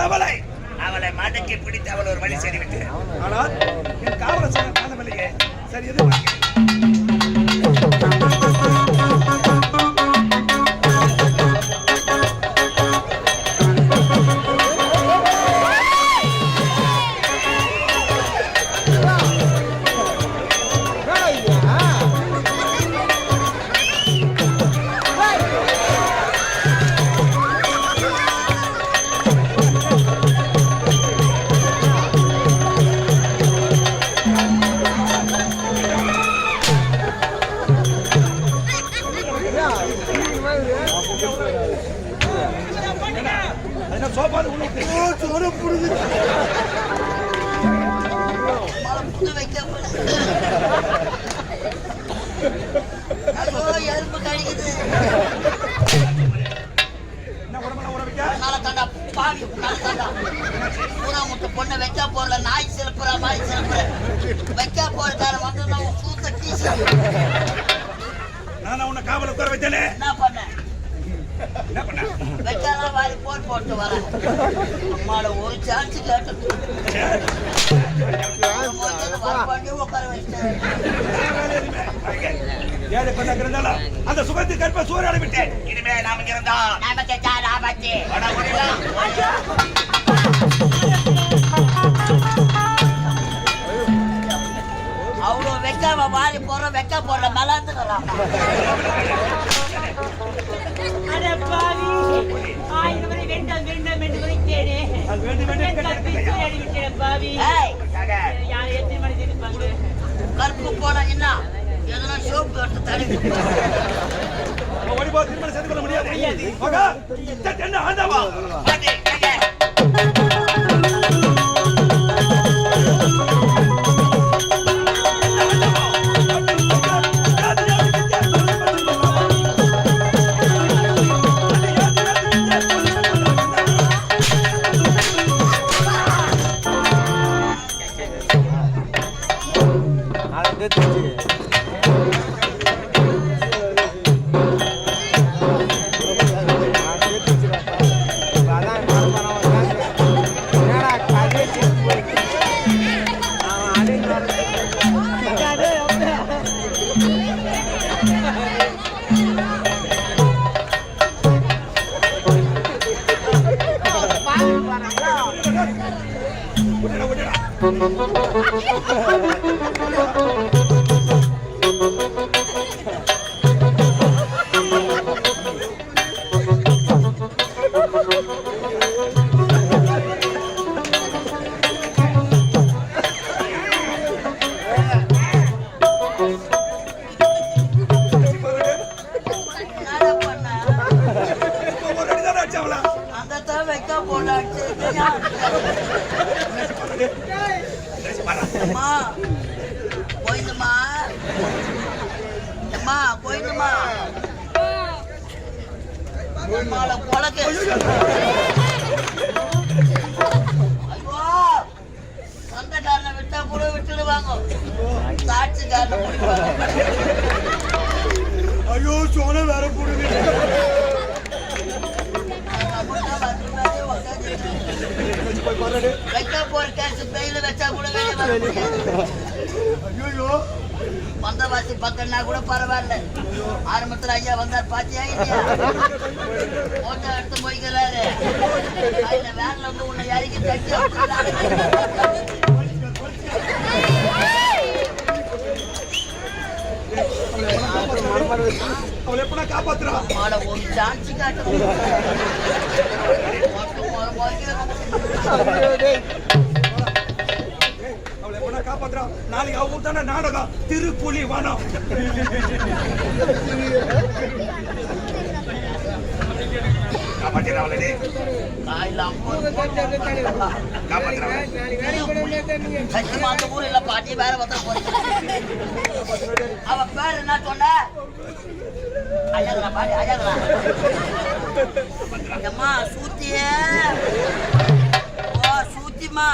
அவளை அவளை மடக்கி பிடித்து அவள் ஒரு வழி செய்துவிட்டு. ஆனால் என் காவலர் சார் காணவில்லையே சரி எது பொண்ணை வைக்க போறல நாய் சிறப்புற மாய் சிறப்புற வைக்கா போறதால வந்து நான் சூத்த கீசு நானா உன்னை காவல உட்கார வைத்தேனே என்ன பண்ண வாரி போர் போட்டு வரேன். அம்மால ஒரு சான்ஸ் கேட்டு பண்ணி உட்கார வச்சிட்டேன் ஏழை பெண்ணாக இருந்தாலும் அந்த சுகத்தை கற்ப சூறாட விட்டேன். இனிமே நாம் இங்க ராமத்தி வட ஓடிடலாம். அவ்வளோ வைக்காம வாரி போற வைக்க போற மலாந்துக்கிறான் கருப்பு போனாங்கன்னா எதனா சோப்பு எடுத்து திருமணம் செய்து கொள்ள முடியாது. என்ன ஆண்டாவா? ¡Gracias! அம்மா போயிடுமா அம்மால பொழக்க ஐயோ சொந்தக்காரனை விட்டா கூட விட்டுடுவாங்க. சாட்சிக்காரனை ஐயோ சோன வேற போடுது. வைக்க போற கேஸ் பெயில வச்சா கூட வெளியே ஐயோ. வந்தவாசி பத்தனா கூட பரவாயில்ல. ஆரம்பத்துல ஐயா வந்தார் பாத்தியா இல்லையா? போட்டோ எடுத்து போய்க்கிறாரு கையில வேன்ல வந்து உன்னை இறக்கி தட்டி அவளை எப்படா காப்பாத்துறா மாட ஒரு சான்ஸ் காட்டு மட்டும் நாளைக்கு அவங்க தானே நாடகம். திருப்புலி வனம். காப்பாத்திரா பாட்டி வேற போறீங்க. அவ பேர் என்ன சொன்ன? அழகா பாடி அழகா அம்மா ஓ சூத்திமா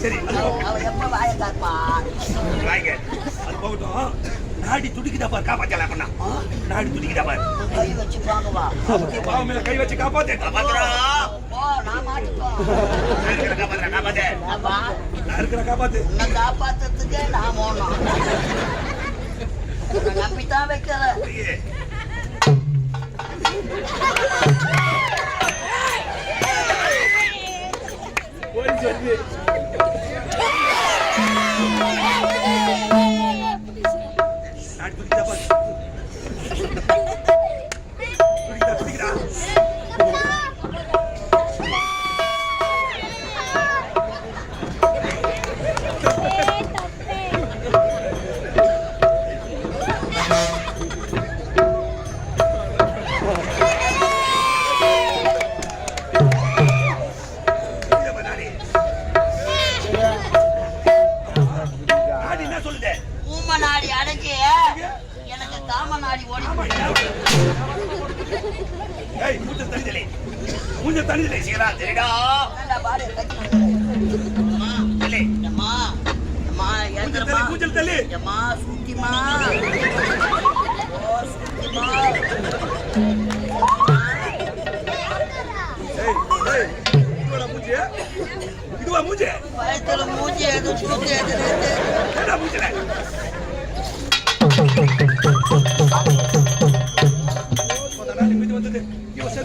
சரி. அது போகட்டும். நாடி துடிக்குதா பாரு காப்பாத்திரா பண்ணா? நாடி துடிக்குதா பாரு. கை வச்சு வாங்குவா பாவம் மேல கை வச்சு காப்பாத்து. காப்பாத்திரா ஓ நான் மாட்டிப்போ காப்பாத்திரா காப்பாத்தே. அப்பா நான் இருக்கிற காப்பாத்து. உன்னை காப்பாத்துறதுக்கே நான் போனோம் நம்பித்தான் வைக்கல ஐயே நாடி அம்மா மூஞ்ச ஏந்திரம்மா தள்ளி அம்மா சூட்டிமா ஓ ஏய் இதுவா மூஞ்சி மூஞ்சி என்ன மூஞ்சில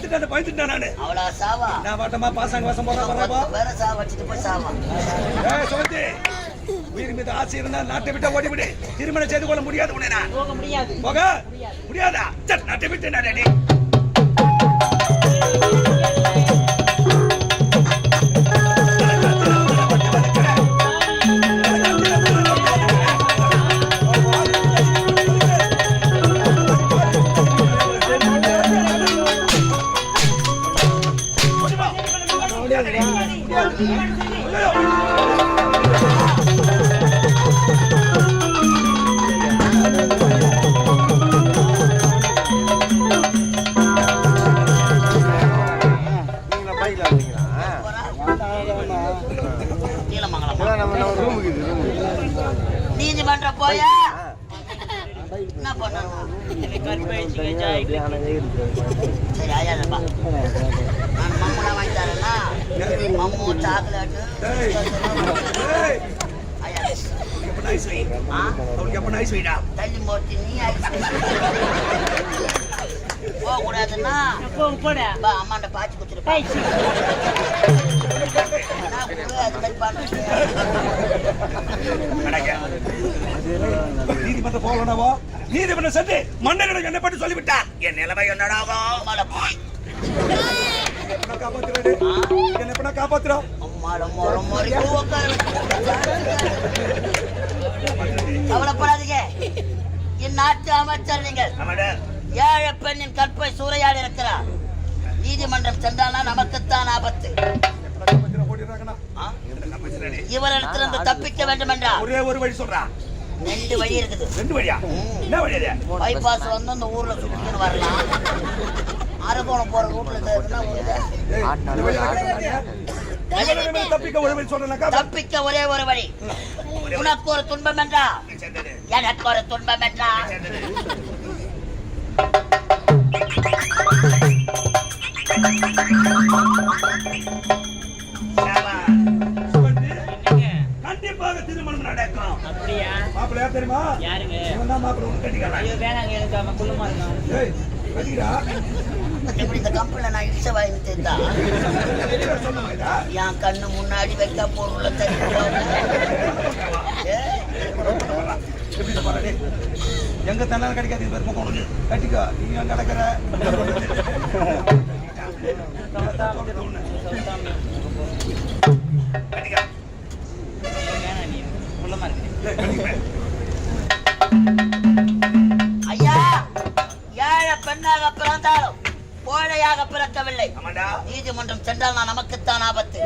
செத்துட்டான பயந்துட்டான் நானு. அவளா சாவா? நான் வாட்டமா பாசாங்க வாசம் போறா போறா வேற சாவ வச்சுட்டு போய் சாவா? ஏய் சுமதி உயிர் மீது ஆசை இருந்தா நாட்டை விட்டு ஓடி விடு. திருமணம் செய்து கொள்ள முடியாது நான். போக முடியாது. போக முடியாதா? சட் நாட்டை விட்டு நாடே நீங்களா பைக்ல நீதிமன்றம் போயா? என்ன பண்ணணும் கற்பழிச்சு கஜாயிட்டு நான் மம்முனா வாங்கி தரேன்னா மம்மு சாக்லேட்டு தள்ளி நீ போக கூடாதுன்னா அம்மாண்ட பாய்ச்சி குத்துருப்பா நீதிமன்றம் போகலனாவோ நீதிமன்றம் சென்று மன்னரிடம் என்ன பண்ணி சொல்லிவிட்டா என் நிலைமை என்னடாகும் அம்மாட போய் எப்ப நான் காப்பாத்துறேன் என்ன எப்ப நான் காப்பாத்துறோம். அம்மாட முறை முறைக்கு உட்கார கவலைப்படாதீங்க இந்நாட்டு அமைச்சர் நீங்கள். அவட ஏழை பெண்ணின் கற்பை சூறையாடி இருக்கிறார். நீதிமன்றம் சென்றானா நமக்குத்தான் ஆபத்து. இவரிடத்திலிருந்து தப்பிக்க வேண்டும் என்றால் ஒரே ஒரு வழி சொல்றா. ரெண்டு வழி இருக்குது. ரெண்டு வழியா? என்ன வழி அது? பைபாஸ் வந்து அந்த ஊர்ல சுத்திட்டு வரலாம். அரக்கோணம் போற ரூட்ல தப்பிக்க ஒரு வழி சொல்றேனாக்கா? தப்பிக்க ஒரே ஒரு வழி. உனக்கு ஒரு துன்பம் என்றா எனக்கு ஒரு துன்பம் என்றா அப்படியா? மாப்பிள்ளை யார் தெரியுமா? யாருங்க? இவன் தான் மாப்பிள்ளை உனக்கு கட்டிக்கிறான். ஐயோ வேணாங்க எனக்கு அவன் குள்ளமா இருக்கான் ஏய் கட்டிக்கிறா? இப்படி இந்த கம்பெனில நான் இடிச்ச வாங்கி தெரிந்தா என் கண்ணு முன்னாடி வைக்க பொருளை டேய். எங்க தன்னால கிடைக்காது இது பெருமை உனக்கு. கட்டிக்கோ நீங்க நடக்கிற? கட்டிக்கா. குள்ளமா இருக்கு. ஏய், கட்டிக்கிறேன். ஐயா வந்தாலும் கோழையாக பிறக்கவில்லை. நீதிமன்றம் சென்றால் நான் நமக்குத்தான் ஆபத்து.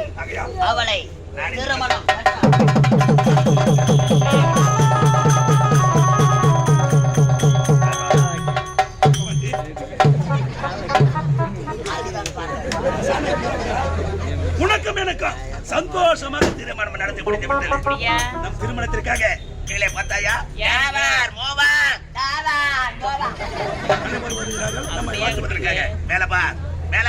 அவளை திருமணம். உனக்கும் எனக்கும் சந்தோஷமாக திருமணம் நடத்தி முடிந்து விட்டது நம் திருமணத்திற்காக கீழே பார்த்தாயா? யாவர் மோவர் தாவா, தோவா. அனைவரும் வருகிறார்கள். நம்மை வாழ்த்துவதற்காக. மேல பார். மேல